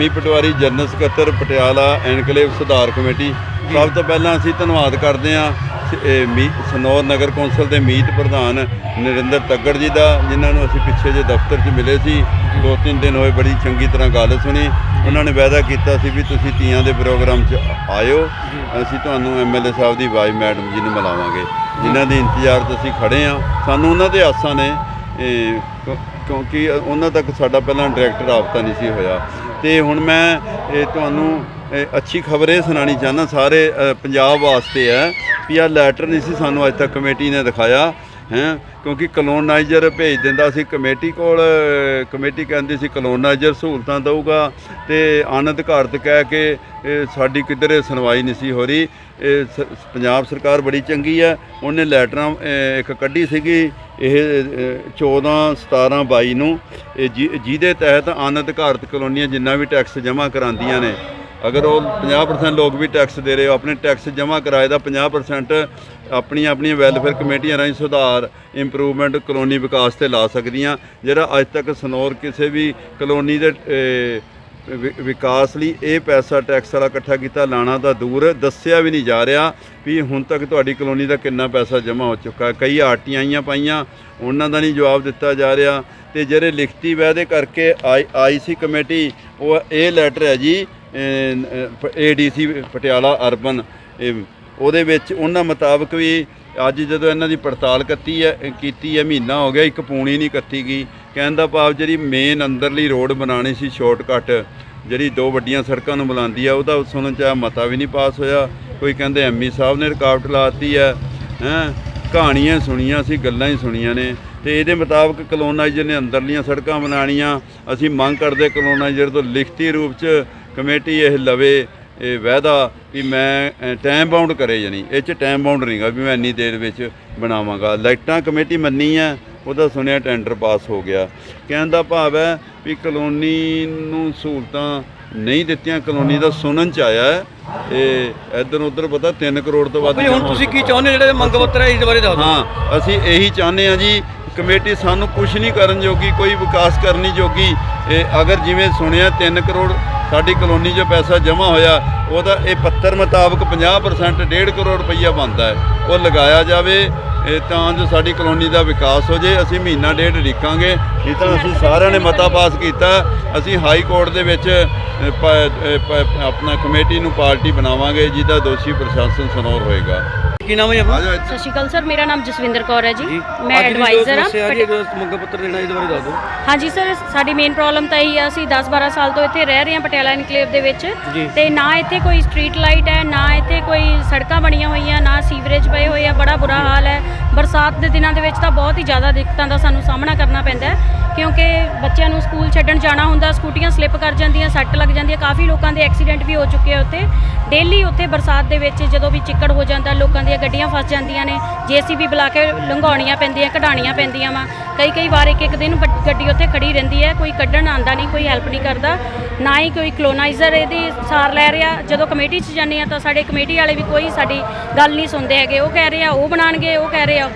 ਐਮੀ ਪਟਵਾਰੀ general ਸਕੱਤਰ Patiala enclave ਸੁਧਾਰ committee. ਸਭ ਤੋਂ ਪਹਿਲਾਂ ਅਸੀਂ ਧੰਨਵਾਦ ਕਰਦੇ ਹਾਂ ਸਨੌਰ ਨਗਰ ਕੌਂਸਲ ਦੇ ਮੀਤ ਪ੍ਰਧਾਨ ਨਰਿੰਦਰ ਤੱਗੜ ਜੀ ਦਾ ਜਿਨ੍ਹਾਂ ਨੂੰ ਅਸੀਂ ਪਿੱਛੇ ਜੇ ਦਫ਼ਤਰ 'ਚ ਮਿਲੇ ਸੀ। ਦੋ ਤਿੰਨ ਦਿਨ ਹੋਏ ਬੜੀ ਚੰਗੀ ਤਰ੍ਹਾਂ ਗੱਲ ਸੁਣੀ। ਉਹਨਾਂ ਨੇ ਵਾਅਦਾ ਕੀਤਾ ਸੀ ਵੀ ਤੁਸੀਂ ਤੀਆਂ ਦੇ ਪ੍ਰੋਗਰਾਮ 'ਚ ਆਇਓ। ਅਸੀਂ ਤੁਹਾਨੂੰ ਐਮਐਲਏ ਸਾਹਿਬ ਦੀ ਵਾਈ ਮੈਡਮ ਜੀ ਨੂੰ ਮਿਲਾਵਾਂਗੇ। ਜਿਨ੍ਹਾਂ ਦੇ ਇੰਤਜ਼ਾਰ 'ਚ ਅਸੀਂ ਖੜੇ ਹਾਂ। ਸਾਨੂੰ ਉਹਨਾਂ ਦੇ ਆਸਾਂ ਨੇ ਕਿਉਂਕਿ ਉਹਨਾਂ ਤੱਕ ਸਾਡਾ ਪਹਿਲਾਂ ਡਾਇਰੈਕਟ ਰਾਬਤਾ ਨਹੀਂ ਸੀ ਹੋਇਆ। ਤੇ ਹੁਣ ਮੈਂ ਤੁਹਾਨੂੰ ਅੱਛੀ ਖਬਰ ਇਹ ਸੁਣਾਉਣੀ ਚਾਹੁੰਦਾ, ਸਾਰੇ ਪੰਜਾਬ ਵਾਸਤੇ ਹੈ, ਵੀ ਆ ਲੈਟਰ ਨਹੀਂ ਸੀ ਸਾਨੂੰ ਅੱਜ ਤੱਕ ਕਮੇਟੀ ਨੇ ਦਿਖਾਇਆ। ਹੈ? ਕਿਉਂਕਿ ਕਲੋਨਾਈਜ਼ਰ ਭੇਜ ਦਿੰਦਾ ਸੀ ਕਮੇਟੀ ਕੋਲ ਕਮੇਟੀ ਕਹਿੰਦੀ ਸੀ ਕਲੋਨਾਈਜ਼ਰ ਸਹੂਲਤਾਂ ਦਊਗਾ ਤੇ ਅਨਧਿਕਾਰਤ ਕਹਿ ਕੇ ਸਾਡੀ ਕਿਧਰੇ ਸੁਣਵਾਈ ਨਹੀਂ ਸੀ ਹੋ ਰਹੀ। ਇਹ ਸ- ਪੰਜਾਬ ਸਰਕਾਰ ਬੜੀ ਚੰਗੀ ਹੈ ਉਹਨੇ ਲੈਟਰਾਂ ਇੱਕ ਕੱਢੀ ਸੀਗੀ ਇਹ ਅ, 14 17 22 ਨੂੰ ਇਹ ਜਿ- ਜਿਹਦੇ ਤਹਿਤ ਅਨਧਿਕਾਰਤ ਕਲੋਨੀਆਂ ਜਿੰਨਾ ਵੀ ਟੈਕਸ ਜਮ੍ਹਾਂ ਕਰਾਉਂਦੀਆਂ ਨੇ ਅਗਰ ਉਹ 50% ਲੋਕ ਵੀ ਟੈਕਸ ਦੇ ਰਹੇ ਹੋ, ਆਪਣੇ ਟੈਕਸ ਜਮ੍ਹਾਂ ਕਰਾਏ ਦਾ 50% ਆਪਣੀਆਂ ਆਪਣੀਆਂ ਵੈਲਫੇਅਰ ਕਮੇਟੀਆਂ ਰਾਹੀਂ ਸੁਧਾਰ ਇੰਪਰੂਵਮੈਂਟ ਕਲੋਨੀ ਵਿਕਾਸ ਤੇ ਲਾ ਸਕਦੀਆਂ। ਜਿਹੜਾ ਅੱਜ ਤੱਕ ਸਨੌਰ ਕਿਸੇ ਵੀ ਕਲੋਨੀ ਦੇ ਵਿਕਾਸ ਲਈ ਇਹ ਪੈਸਾ ਟੈਕਸ ਵਾਲਾ ਇਕੱਠਾ ਕੀਤਾ, ਲਾਣਾ ਤਾਂ ਦੂਰ, ਦੱਸਿਆ ਵੀ ਨਹੀਂ ਜਾ ਰਿਹਾ ਵੀ ਹੁਣ ਤੱਕ ਤੁਹਾਡੀ ਕਲੋਨੀ ਦਾ ਕਿੰਨਾ ਪੈਸਾ ਜਮ੍ਹਾਂ ਹੋ ਚੁੱਕਾ ਕਈ ਆਰਟੀਆਂ ਆਈਆਂ ਪਾਈਆਂ, ਉਹਨਾਂ ਦਾ ਨਹੀਂ ਜਵਾਬ ਦਿੱਤਾ ਜਾ ਰਿਹਾ। ਤੇ ਜਿਹੜੇ ਲਿਖਤੀ ਵਾਅਦੇ ਕਰਕੇ ਆਈ ਆਈਸੀ ਕਮੇਟੀ, ਉਹ ਇਹ ਲੈਟਰ ਹੈ ਜੀ ਏਡੀਸੀ ਪਟਿਆਲਾ ਅਰਬਨ ਉਹਦੇ ਵਿੱਚ ਉਹਨਾਂ ਮੁਤਾਬਕ ਵੀ ਅੱਜ ਜਦੋਂ ਇਹਨਾਂ ਦੀ ਪੜਤਾਲ ਕੱਤੀ ਹੈ ਕੀਤੀ ਹੈ, ਮਹੀਨਾ ਹੋ ਗਿਆ, ਇੱਕ ਪੂਣੀ ਨਹੀਂ ਕੱਤੀ ਗਈ। ਕਹਿਣ ਦਾ ਭਾਵ ਜਿਹੜੀ ਮੇਨ ਅੰਦਰਲੀ ਰੋਡ ਬਣਾਉਣੀ ਸੀ ਸ਼ਾਰਟਕਟ ਜਿਹੜੀ ਦੋ ਵੱਡੀਆਂ ਸੜਕਾਂ ਨੂੰ ਬੁਲਾਉਂਦੀ ਆ, ਉਹਦਾ ਸੁਣਨ ਚ ਆਇਆ ਮਤਾ ਵੀ ਨਹੀਂ ਪਾਸ ਹੋਇਆ। ਕੋਈ ਕਹਿੰਦੇ ਐਮਈ ਸਾਹਿਬ ਨੇ ਰੁਕਾਵਟ ਲਾਤੀ ਹੈ, ਹੈਂ, ਕਹਾਣੀਆਂ ਸੁਣੀਆਂ ਸੀ, ਗੱਲਾਂ ਹੀ ਸੁਣੀਆਂ ਨੇ। ਤੇ ਇਹਦੇ ਮੁਤਾਬਕ ਕਲੋਨਾਈਜ਼ਰ ਨੇ ਅੰਦਰਲੀਆਂ ਸੜਕਾਂ ਬਣਾਉਣੀਆਂ। ਅਸੀਂ ਮੰਗ ਕਰਦੇ ਕਲੋਨਾਈਜ਼ਰ ਤੋਂ ਲਿਖਤੀ ਰੂਪ ਚ ਕਮੇਟੀ ਇਹ ਲਵੇ ਇਹ ਵਾਅਦਾ ਵੀ ਮੈਂ ਟਾਈਮ ਬਾਉਂਡ ਕਰੇ ਜਾਨੀ ਇਹ ਚ ਟਾਈਮ ਬਾਉਂਡ ਨਹੀਂਗਾ ਵੀ ਮੈਂ ਇੰਨੀ ਦੇਰ ਵਿੱਚ ਬਣਾਵਾਂਗਾ। ਲਾਈਟਾਂ ਕਮੇਟੀ ਮੰਨੀ ਹੈ ਉਹਦਾ ਸੁਣਿਆ ਟੈਂਡਰ ਪਾਸ ਹੋ ਗਿਆ। ਕਹਿਣ ਦਾ ਭਾਵ ਹੈ ਵੀ ਕਲੋਨੀ ਨੂੰ ਸਹੂਲਤਾਂ ਨਹੀਂ ਦਿੱਤੀਆਂ ਕਲੋਨੀ ਦਾ ਸੁਣਨ ਚ ਆਇਆ ਇਹ ਇੱਧਰ ਉੱਧਰ ਪਤਾ 3 ਕਰੋੜ ਤੋਂ ਵੱਧ ਹੁਣ ਤੁਸੀਂ ਕੀ ਚਾਹੁੰਦੇ ਜਿਹੜੇ ਮੰਗ ਪੱਤਰ ਹੈ ਇਸ ਬਾਰੇ ਦੱਸ ਹਾਂ ਅਸੀਂ ਇਹੀ ਚਾਹੁੰਦੇ ਹਾਂ ਜੀ ਕਮੇਟੀ ਸਾਨੂੰ ਕੁਝ ਨਹੀਂ ਕਰਨ ਜੋਗੀ, ਕੋਈ ਵਿਕਾਸ ਕਰਨੀ ਜੋਗੀ। ਇਹ ਅਗਰ ਜਿਵੇਂ ਸੁਣਿਆ 3 ਕਰੋੜ ਸਾਡੀ ਕਲੋਨੀ 'ਚ ਪੈਸਾ ਜਮ੍ਹਾਂ ਹੋਇਆ, ਉਹਦਾ ਇਹ ਪੱਤਰ ਮੁਤਾਬਕ 50% 1.5 ਕਰੋੜ ਰੁਪਈਆ ਬਣਦਾ ਹੈ। ਉਹ ਲਗਾਇਆ ਜਾਵੇ ਤਾਂ ਜੋ ਸਾਡੀ ਕਲੋਨੀ ਦਾ ਵਿਕਾਸ ਹੋ ਜੇ, ਅਸੀਂ ਮਹੀਨਾ ਡੇਢ ਲਿਖਾਂਗੇ ਨਹੀਂ ਤਾਂ ਅਸੀਂ ਸਾਰਿਆਂ ਨੇ ਮਤਾ ਪਾਸ ਕੀਤਾ। ਅਸੀਂ ਹਾਈ ਕੋਰਟ ਦੇ ਵਿੱਚ ਆਪਣਾ ਕਮੇਟੀ ਨੂੰ ਪਾਰਟੀ ਬਣਾਵਾਂਗੇ, ਜਿਹਦਾ ਦੋਸ਼ੀ ਪ੍ਰਸ਼ਾਸਨ ਸਨੌਰ ਹੋਏਗਾ। ਕੀ ਨਾਮ ਹੈ ਜੀ ਆਪਣਾ? ਸਤਿ ਸ਼੍ਰੀ ਅਕਾਲ ਸਰ ਮੇਰਾ ਨਾਮ ਜਸਵਿੰਦਰ ਕੌਰ ਹੈ ਜੀ। ਮੈਂ ਅੱਜ ਦੀ ਜੋ ਐਡਵਾਈਜ਼ਰ ਹਾਂ ਸਮੱਸਿਆ ਜੀ ਪਟ- ਜੋ ਮੰਗ ਪੱਤਰ ਦੇਣਾ ਇਹਦੇ ਬਾਰੇ ਦੱਸ ਦਿਓ। ਹਾਂਜੀ ਸਰ ਸਾਡੀ ਮੇਨ ਪ੍ਰੋਬਲਮ ਤਾਂ ਇਹੀ ਆ ਅਸੀਂ 10-12 ਸਾਲ ਤੋਂ ਇੱਥੇ ਰਹਿ ਰਹੇ ਹਾਂ ਪਟਿਆਲਾ ਇਨਕਲੇਵ ਦੇ ਵਿੱਚ। ਜੀ। ਤੇ ਨਾ ਇੱਥੇ ਕੋਈ ਸਟਰੀਟ ਲਾਈਟ ਹੈ ਨਾ ਇੱਥੇ ਕੋਈ ਸੜਕਾਂ ਬਣੀਆਂ ਹੋਈਆਂ ਨਾ ਸੀਵਰੇਜ ਪਏ ਹੋਏ ਆ ਬੜਾ ਬੁਰਾ ਹਾਲ ਹੈ। ਬਰਸਾਤ ਦੇ ਦਿਨਾਂ ਦੇ ਵਿੱਚ ਤਾਂ ਬਹੁਤ ਹੀ ਜ਼ਿਆਦਾ ਦਿੱਕਤਾਂ ਦਾ ਸਾਨੂੰ ਸਾਹਮਣਾ ਕਰਨਾ ਪੈਂਦਾ ਹੈ ਕਿਉਂਕਿ ਬੱਚਿਆਂ ਨੂੰ ਸਕੂਲ ਛੱਡਣ ਜਾਣਾ ਹੁੰਦਾ ਸਕੂਟੀਆਂ ਸਲਿੱਪ ਕਰ ਜਾਂਦੀਆਂ ਸੱਟ ਲੱਗ ਜਾਂਦੀ ਹੈ ਕਾਫੀ ਲੋਕਾਂ ਦੇ ਐਕਸੀਡੈਂਟ ਵੀ ਹੋ ਚੁੱਕੇ ਆ ਉੱਥੇ। ਡੇਲੀ ਉੱਥੇ ਬਰਸਾਤ ਦੇ ਵਿੱਚ ਜਦੋਂ ਵੀ ਚਿੱਕੜ ਹੋ ਜਾਂਦਾ ਲੋਕਾਂ ਦੀਆਂ ਗੱਡੀਆਂ ਫਸ ਜਾਂਦੀਆਂ ਨੇ, ਜੀਸੀਬੀ ਬੁਲਾ ਕੇ ਲੰਘਾਉਣੀਆਂ ਪੈਂਦੀਆਂ, ਕਢਾਉਣੀਆਂ ਪੈਂਦੀਆਂ ਵਾ। ਕਈ ਕਈ ਵਾਰ ਇੱਕ ਇੱਕ ਦਿਨ ਗੱਡੀ ਉੱਥੇ ਖੜੀ ਰਹਿੰਦੀ ਹੈ, ਕੋਈ ਕੱਢਣ ਆਂਦਾ ਨਹੀਂ, ਕੋਈ ਹੈਲਪ ਨਹੀਂ ਕਰਦਾ। ਨਾ ਹੀ ਕੋਈ ਕਲੋਨਾਈਜ਼ਰ ਇਹਦੀ ਸਾਰ ਲੈ ਰਿਹਾ। ਜਦੋਂ ਕਮੇਟੀ 'ਚ ਜਾਂਦੇ ਆ ਤਾਂ ਸਾਡੇ ਕਮੇਟੀ ਵਾਲੇ ਵੀ ਕੋਈ ਸਾਡੀ ਗੱਲ ਨਹੀਂ ਸੁਣਦੇ ਹੈਗੇ। ਉਹ ਕਹਿ ਰਹੇ ਆ, ਉਹ ਬਣਾਣਗੇ ਉਹ ਕਹਿ ਰਹੇ ਆ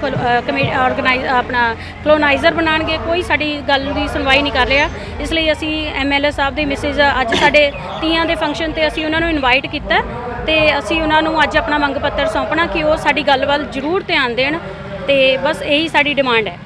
ਆਰਗੇਨਾਈਜ਼ ਆਪਣਾ ਕਲੋਨਾਈਜ਼ਰ ਬਣਾਣਗੇ ਕੋਈ ਸਾਡੀ ਗੱਲ ਦੀ ਸੁਣਵਾਈ ਨਹੀਂ ਕਰ ਰਿਹਾ। ਇਸ ਲਈ ਅਸੀਂ ਐਮਐਲਏ ਸਾਹਿਬ ਦੇ ਮੈਸੇਜ ਅੱਜ ਸਾਡੇ ਤੀਆਂ ਦੇ ਫੰਕਸ਼ਨ ਤੇ ਅਸੀਂ ਉਹਨਾਂ ਨੂੰ ਇਨਵਾਈਟ ਕੀਤਾ ਤੇ ਅਸੀਂ ਉਹਨਾਂ ਨੂੰ ਅੱਜ ਆਪਣਾ ਮੰਗ ਪੱਤਰ ਸੌਂਪਣਾ ਕਿ ਉਹ ਸਾਡੀ ਗੱਲ ਵੱਲ ਜ਼ਰੂਰ ਧਿਆਨ ਦੇਣ ਤੇ ਬਸ ਇਹੀ ਸਾਡੀ ਡਿਮਾਂਡ ਹੈ।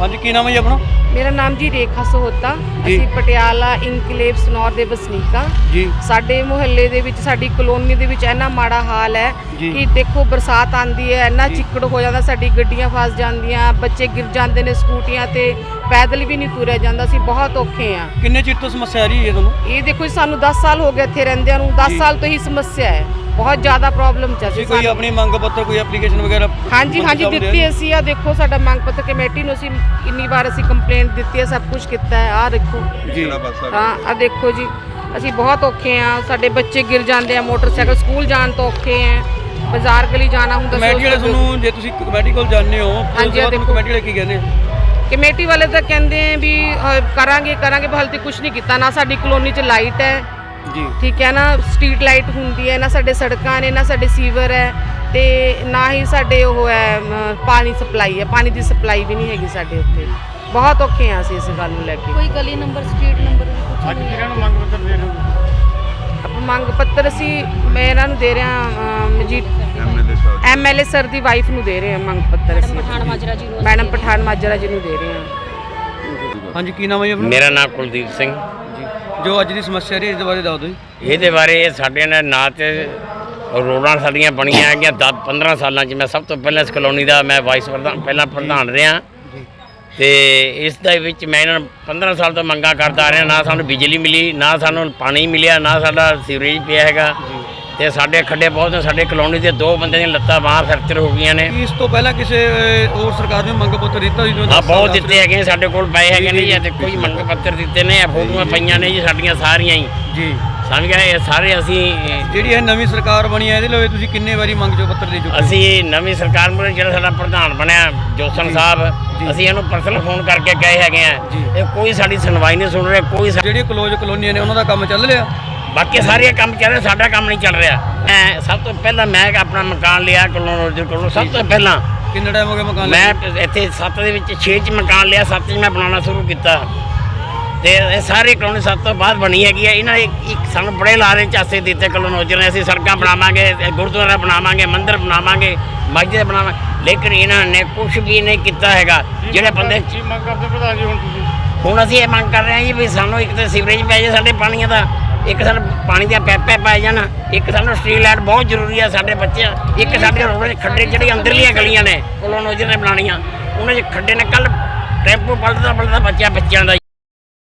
ਹਾਂਜੀ, ਕੀ ਨਾਮ ਹੈ ਜੀ ਆਪਣਾ? ਮੇਰਾ ਨਾਮ ਜੀ ਰੇਖਾ ਸੋਹਤਾ। ਜੀ। ਅਸੀਂ ਪਟਿਆਲਾ ਇਨਕਲੇਵ ਸਨੌਰ ਦੇ ਵਸਨੀਕ। ਜੀ। ਸਾਡੇ ਮੁਹੱਲੇ ਦੇ ਵਿੱਚ ਸਾਡੀ ਕਲੋਨੀ ਦੇ ਵਿੱਚ ਇੰਨਾ ਮਾੜਾ ਹਾਲ ਹੈ ਜੀ। ਕਿ ਦੇਖੋ ਬਰਸਾਤ ਆਂਦੀ ਹੈ ਇੰਨਾ ਚਿੱਕੜ ਹੋ ਜਾਂਦਾ ਸਾਡੀ ਗੱਡੀਆਂ ਫਸ ਜਾਂਦੀਆਂ ਬੱਚੇ ਗਿਰ ਜਾਂਦੇ ਨੇ ਸਕੂਟੀਆਂ ਤੇ ਪੈਦਲ ਵੀ ਨਹੀਂ ਤੁਰਿਆ ਜਾਂਦਾ ਅਸੀਂ ਬਹੁਤ ਔਖੇ ਆ ਕਿੰਨੇ ਚਿਰ ਤੋਂ ਸਮੱਸਿਆ ਆ ਰਹੀ ਹੈ ਤੁਹਾਨੂੰ? ਇਹ ਦੇਖੋ ਜੀ, ਸਾਨੂੰ 10 ਸਾਲ ਹੋ ਗਏ ਇੱਥੇ ਰਹਿੰਦਿਆਂ ਨੂੰ 10 ਜੀ। ਸਾਲ ਤੋਂ ਹੀ ਸਮੱਸਿਆ ਹੈ। ਬਹੁਤ ਜ਼ਿਆਦਾ ਪ੍ਰੋਬਲਮ ਚੱਲ ਤੁਸੀਂ ਰਹੀ ਕੋਈ ਆਪਣੀ ਮੰਗ ਪੱਤਰ ਕੋਈ ਐਪਲੀਕੇਸ਼ਨ ਵਗੈਰਾ ਹਾਂਜੀ ਹਾਂਜੀ ਦਿੱਤੀ ਅਸੀਂ। ਆ ਦੇਖੋ ਸਾਡਾ ਮੰਗ ਪੱਤਰ ਕਮੇਟੀ ਨੂੰ ਅਸੀਂ ਇੰਨੀ ਵਾਰ ਅਸੀਂ ਕੰਪਲੇਂਟ ਦਿੱਤੀ ਹੈ ਸਭ ਕੁਝ ਕੀਤਾ ਹੈ। ਆ ਦੇਖੋ। ਜੀ। ਹਾਂ ਆ ਦੇਖੋ ਜੀ। ਅਸੀਂ ਬਹੁਤ ਔਖੇ ਆ ਸਾਡੇ ਬੱਚੇ ਗਿਰ ਜਾਂਦੇ ਆ ਮੋਟਰਸਾਈਕਲ ਸਕੂਲ ਜਾਣ ਤੋਂ ਔਖੇ ਆ ਬਾਜ਼ਾਰ ਗਲੀ ਜਾਣਾ ਹੁੰਦਾ ਕਮੇਟੀ ਵਾਲੇ ਤੁਹਾਨੂੰ ਜੇ ਤੁਸੀਂ ਕਮੇਟੀ ਕੋਲ ਜਾਂਦੇ ਹੋ ਹਾਂਜੀ, ਦੇਖੋ। ਕਮੇਟੀ ਵਾਲੇ ਕੀ ਕਹਿੰਦੇ? ਕਮੇਟੀ ਵਾਲੇ ਤਾਂ ਕਹਿੰਦੇ ਆ ਵੀ ਕਰਾਂਗੇ ਕਰਾਂਗੇ ਹਾਲੇ ਤੱਕ ਕੁਝ ਨਹੀਂ ਕੀਤਾ। ਨਾ ਸਾਡੀ ਕਲੋਨੀ 'ਚ ਲਾਈਟ ਹੈ ਜੀ। ਠੀਕ ਹੈ ਨਾ ਸਟਰੀਟ ਲਾਈਟ ਹੁੰਦੀ ਹੈ ਨਾ ਸਾਡੇ ਸੜਕਾਂ ਨੇ ਨਾ ਸਾਡੇ ਸੀਵਰ ਹੈ ਤੇ ਨਾ ਹੀ ਸਾਡੇ ਉਹ ਹੈ ਪਾਣੀ ਸਪਲਾਈ ਹੈ। ਪਾਣੀ ਦੀ ਸਪਲਾਈ ਵੀ ਨਹੀਂ ਹੈਗੀ ਸਾਡੇ ਉੱਥੇ। ਬਹੁਤ ਔਖੇ ਆ ਅਸੀਂ ਇਸ ਗੱਲ ਨੂੰ ਲੈ ਕੇ। ਕੋਈ ਗਲੀ ਨੰਬਰ ਸਟਰੀਟ ਨੰਬਰ ਵੀ ਅੱਜ ਕਿਹਨਾਂ ਨੂੰ ਮੰਗ ਪੱਤਰ ਦੇ ਰਹੇ ਹੋ? ਆਪਾਂ ਮੰਗ ਪੱਤਰ ਅਸੀਂ ਮੈਂ ਇਹਨਾਂ ਨੂੰ ਦੇ ਰਿਹਾ Majid MLA sahib MLA sir ਦੀ। ਵਾਈਫ ਨੂੰ ਦੇ ਰਹੇ ਹਾਂ ਮੰਗ ਪੱਤਰ ਅਸੀਂ। ਪਠਾਨ ਮਾਜਰਾ ਜੀ ਨੂੰ ਮੈਡਮ ਪਠਾਨ ਮਾਜਰਾ ਜੀ ਨੂੰ ਦੇ ਰਹੇ ਹਾਂ। ਹਾਂਜੀ ਕੀ ਨਾਮ ਹੈ ਜੀ ਆਪਣਾ? ਮੇਰਾ ਨਾਮ ਕੁਲਦੀਪ ਸਿੰਘ। ਜੀ ਅੱਜ ਦੀ ਸਮੱਸਿਆ ਰਹੀ ਇਸ ਦੇ ਬਾਰੇ ਦੱਸ ਦਿਓ ਜੀ। ਇਹਦੇ ਬਾਰੇ ਇਹ ਸਾਡੇ ਨਾਲ ਨਾ ਤੇ ਰੋਡਾਂ ਸਾਡੀਆਂ ਬਣੀਆਂ ਹੈਗੀਆਂ 10 15 ਸਾਲਾਂ 'ਚ। ਮੈਂ ਸਭ ਤੋਂ ਪਹਿਲਾਂ ਇਸ ਕਲੋਨੀ ਦਾ ਮੈਂ ਵਾਈਸ ਪ੍ਰਧਾਨ ਪਹਿਲਾਂ ਪ੍ਰਧਾਨ ਰਿਹਾ। ਤੇ ਇਸ ਦੇ ਵਿੱਚ ਮੈਂ ਇਹਨਾਂ ਨੂੰ 15 ਸਾਲ ਤੋਂ ਮੰਗਾ ਕਰਦਾ ਆ ਰਿਹਾ। ਨਾ ਸਾਨੂੰ ਬਿਜਲੀ ਮਿਲੀ ਨਾ ਸਾਨੂੰ ਪਾਣੀ ਮਿਲਿਆ ਨਾ ਸਾਡਾ ਸੀਵਰੇਜ ਪਿਆ ਹੈਗਾ। ਤੇ ਸਾਡੇ ਖੱਡੇ ਬਹੁਤ ਨੇ ਸਾਡੇ ਕਲੋਨੀ ਦੇ ਦੋ ਬੰਦੇ ਦੀਆਂ ਲੱਤਾਂ ਬਾਹਾਂ ਫ੍ਰੈਕਚਰ ਹੋ ਗਈਆਂ ਨੇ। ਇਸ ਤੋਂ ਪਹਿਲਾਂ ਕਿਸੇ ਹੋਰ ਸਰਕਾਰ ਨੇ ਮੰਗ ਪੱਤਰ ਦਿੱਤਾ ਸੀ ਜੋ ਆ ਬਹੁਤ ਦਿੱਤੇ ਹੈਗੇ ਸਾਡੇ ਕੋਲ ਪਏ ਹੈਗੇ ਨੇ ਜੀ ਤੇ ਕੋਈ ਮੰਗ ਪੱਤਰ ਦਿੱਤੇ ਨੇ ਇਹ ਫੋਟੋਆਂ ਪਈਆਂ ਨੇ ਜੀ ਸਾਡੀਆਂ ਸਾਰੀਆਂ ਹੀ। ਜੀ। ਸਮਝ ਗਏ? ਇਹ ਸਾਰੇ ਅਸੀਂ ਅਹ, ਜਿਹੜੀ ਇਹ ਨਵੀਂ ਸਰਕਾਰ ਬਣੀ ਹੈ ਇਹਦੇ ਲਈ ਤੁਸੀਂ ਕਿੰਨੇ ਵਾਰੀ ਮੰਗ ਜੋ ਪੱਤਰ ਦੇ ਚੁੱਕੇ ਹੋ? ਅਸੀਂ ਨਵੀਂ ਸਰਕਾਰ ਮੁਰੇ ਜਿਹੜਾ ਸਾਡਾ ਪ੍ਰਧਾਨ ਬਣਿਆ ਜੋਸਨ ਸਾਹਿਬ ਅਸੀਂ ਇਹਨੂੰ ਪਰਸਨਲ ਫੋਨ ਕਰਕੇ ਗਏ ਹੈਗੇ ਆ। ਇਹ ਕੋਈ ਸਾਡੀ ਸੁਣਵਾਈ ਨਹੀਂ ਸੁਣ ਰਿਹਾ ਕੋਈ ਸਾ- ਜਿਹੜੀਆਂ ਕਲੋਜ ਕਲੋਨੀਆਂ ਨੇ ਉਹਨਾਂ ਦਾ ਕੰਮ ਚੱਲ ਰਿਹਾ? ਬਾਕੀ ਸਾਰੇ ਕੰਮ ਚੱਲ ਰਿਹਾ ਸਾਡਾ ਕੰਮ ਨਹੀਂ ਚੱਲ ਰਿਹਾ। ਮੈਂ ਸਭ ਤੋਂ ਪਹਿਲਾਂ ਮੈਂ ਆਪਣਾ ਮਕਾਨ ਲਿਆ ਕੋਲੋਂ ਕੋਲੋਂ ਸਭ ਤੋਂ ਪਹਿਲਾਂ। ਕਿੰਨਾ ਟਾਈਮ ਹੋ ਗਿਆ ਮਕਾਨ ਮੈਂ ਇੱਥੇ 7 ਦੇ ਵਿੱਚ 6 ਚ ਮਕਾਨ ਲਿਆ 7 ਚ ਮੈਂ ਬਣਾਉਣਾ ਸ਼ੁਰੂ ਕੀਤਾ। ਤੇ ਇਹ ਸਾਰੇ ਕਲੋਨੀ ਸਭ ਤੋਂ ਬਾਅਦ ਬਣੀ ਹੈਗੀ ਹੈ ਇਹਨਾਂ ਨੇ ਇੱਕ ਸਾਨੂੰ ਬੜੇ ਲਾਰੇ ਚਾਸੇ ਦਿੱਤੇ ਕਲੋਨੋਜਰ ਨੇ। ਅਸੀਂ ਸੜਕਾਂ ਬਣਾਵਾਂਗੇ ਗੁਰਦੁਆਰਾ ਬਣਾਵਾਂਗੇ ਮੰਦਿਰ ਬਣਾਵਾਂਗੇ ਮਸਜਿਦ ਬਣਾਵਾਂਗੇ ਲੇਕਿਨ ਇਹਨਾਂ ਨੇ ਕੁਝ ਵੀ ਨਹੀਂ ਕੀਤਾ ਹੈਗਾ। ਜਿਹੜੇ ਬੰਦੇ ਕੀ ਮੰਗ ਕਰਦੇ ਪ੍ਰਧਾਨ ਜੀ ਹੁਣ ਤੁਸੀਂ? ਹੁਣ ਅਸੀਂ ਇਹ ਮੰਗ ਕਰ ਰਹੇ ਹਾਂ ਜੀ ਵੀ ਸਾਨੂੰ ਇੱਕ ਤਾਂ ਸੀਵਰੇਜ ਪੈ ਜਾਏ ਸਾਡੇ ਪਾਣੀਆਂ ਦਾ। ਇੱਕ ਸਾਨੂੰ ਪਾਣੀ ਦੀਆਂ ਪੈਪੇ ਪੈ ਜਾਣ ਇੱਕ ਸਾਨੂੰ ਸਟਰੀਟ ਲਾਈਟ ਬਹੁਤ ਜ਼ਰੂਰੀ ਹੈ ਸਾਡੇ ਬੱਚਿਆਂ ਇੱਕ ਸਾਡੇ ਰੋਡ ਦੇ ਖੱਡੇ ਜਿਹੜੀ ਅੰਦਰਲੀਆਂ ਗਲੀਆਂ ਨੇ ਕਲੋਨੋਜਰ ਨੇ ਬਣਾਉਣੀਆਂ ਉਹਨਾਂ 'ਚ ਖੱਡੇ ਨੇ ਕੱਲ ਟੈਂਪੂ ਪਲਟਦਾ ਪਲਟਦਾ ਬੱਚਿਆਂ ਬੱਚਿਆਂ ਦਾ